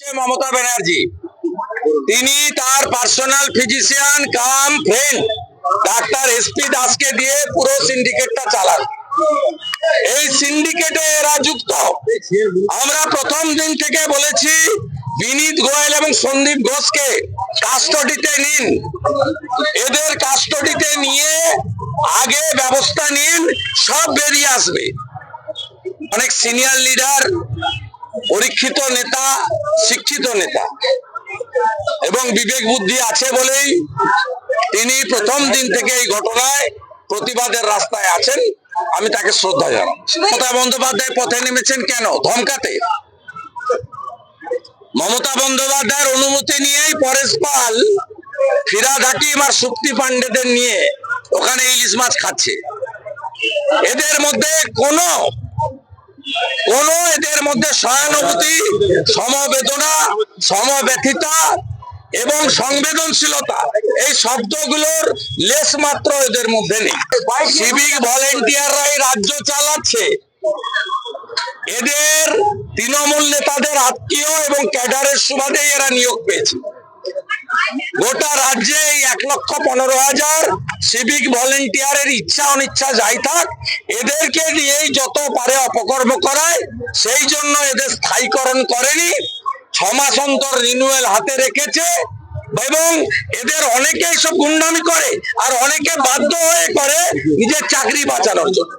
মমতা ব্যানার্জি, তিনি তার personal physician cum friend doctor SP দাসকে দিয়ে পুরো সিন্ডিকেটটা চালান। এই সিন্ডিকেটে এরা যুক্ত। আমরা প্রথম দিন থেকে বলেছি, বিনীত গোয়েল এবং সন্দীপ ঘোষকে কাস্টডিতে নিন। এদের কাস্টডিতে নিয়ে আগে ব্যবস্থা নিন, সব বেরিয়ে আসবে। অনেক সিনিয়র লিডার পরীক্ষিত নেতা, শিক্ষিত নেতা। এবং বিবেক বুদ্ধি আছে বলেই তিনি প্রথম দিন থেকে এই ঘটনায় প্রতিবাদের রাস্তায় আছেন। আমি তাকে শ্রদ্ধা জানাই। মমতা বন্দ্যোপাধ্যায় পথে নেমেছেন কেন? ধমকাতে। মমতা বন্দ্যোপাধ্যায়ের অনুমতি নিয়েই পরেশ পাল ফিরাদ হাকিম আর শক্তি পান্ডেদের নিয়ে ওখানে ইলিশ মাছ খাচ্ছে। এদের মধ্যে কোনো কোন এদের মধ্যে সহানুভূতি, সমবেদনা, সমব্যথিতা এবং সংবেদনশীলতা। এই শব্দগুলোর লেশ মাত্র এদের মধ্যে নেই। সিভিক ভলেন্টিয়াররাই রাজ্য চালাচ্ছে। এদের তৃণমূল নেতাদের আত্মীয় এবং ক্যাডারের সুবাদেই এরা নিয়োগ পেয়েছে। গোটা রাজ্যে এই এক লক্ষ পনেরো হাজার সিভিক ভলেন্টিয়ারের ইচ্ছা অনিচ্ছা যাই থাক, এদেরকে নিয়েই যত পারে অপকর্ম করায়, সেই জন্য এদের স্থায়ীকরণ করেনি ছমাস অন্তর রিনুয়েল হাতে রেখেছে এবং এদের অনেকে সব গুন্ডামি করে আর অনেকে বাধ্য হয়ে করে নিজের চাকরি বাঁচানোর জন্য।